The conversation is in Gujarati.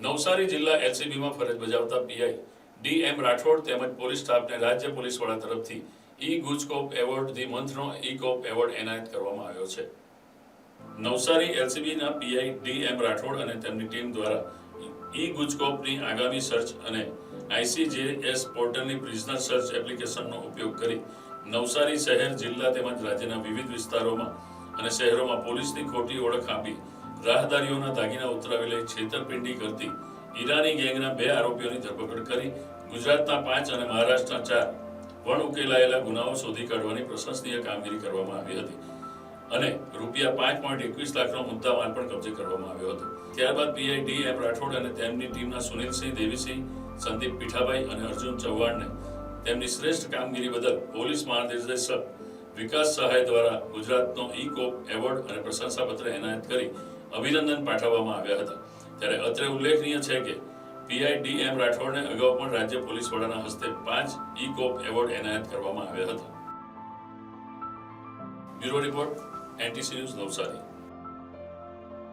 નવસારી જિલ્લા એલસીબીમાં ફરજ બજાવતા પીઆઈ ડી એમ રાઠોડ તેમજ પોલીસ સ્ટાફને રાજ્ય પોલીસ વડા તરફથી ઈ ગુજકોપ એવોર્ડ ધી મંથનો ઈ કોપ એવોર્ડ એનાયત કરવામાં આવ્યો છે. નવસારી એલસીબીના પીઆઈ ડી એમ રાઠોડ અને તેમની ટીમ દ્વારા ઈ ગુજકોપની આગામી સર્ચ અને આઈસીજેએસ પોર્ટલની પ્રિઝનર સર્ચ એપ્લિકેશનનો ઉપયોગ કરી નવસારી શહેર, જિલ્લા તેમજ રાજ્યના વિવિધ વિસ્તારોમાં અને શહેરોમાં પોલીસની ખોટી ઓળખ આપી રાહદારીઓના દાગીના ઉતરાવી લઈ છેતરપિંડી કરતી ઈરાની ગેંગના બે આરોપીઓની ધરપકડ કરી ગુજરાતના પાંચ અને મહારાષ્ટ્રના ચાર વણ ઉકેલાયેલા ગુનાઓ શોધી કાઢવાની પ્રશંસનીય કામગીરી કરવામાં આવી હતી અને રૂપિયા પાંચ પોઈન્ટ એકવીસ લાખનો મુદ્દામાલ પણ કબજે કરવામાં આવ્યો હતો. ત્યારબાદ પીઆઈ ડી એમ રાઠોડ અને તેમની ટીમના સુનિલસિંહ, દેવીસિંહ, સંદીપ પીઠાભાઈ અને અર્જુન ચૌહાણને તેમની શ્રેષ્ઠ કામગીરી બદલ પોલીસ મહાનિર્દેશક વિકાસ સહાય દ્વારા ગુજરાતનો ઈ કોપ એવોર્ડ અને પ્રશંસાપત્ર એનાયત કરી અભિનંદન પાઠવવામાં આવ્યા હતા. ત્યારે અત્રે ઉલ્લેખનીય છે કે પીઆઈ ડી એમ રાઠોડને અગાઉ પણ રાજ્ય પોલીસ વડાના હસ્તે પાંચ ઈ કોપ એવોર્ડ એનાયત કરવામાં આવ્યા હતા. Bureau report, NTC news Navsari.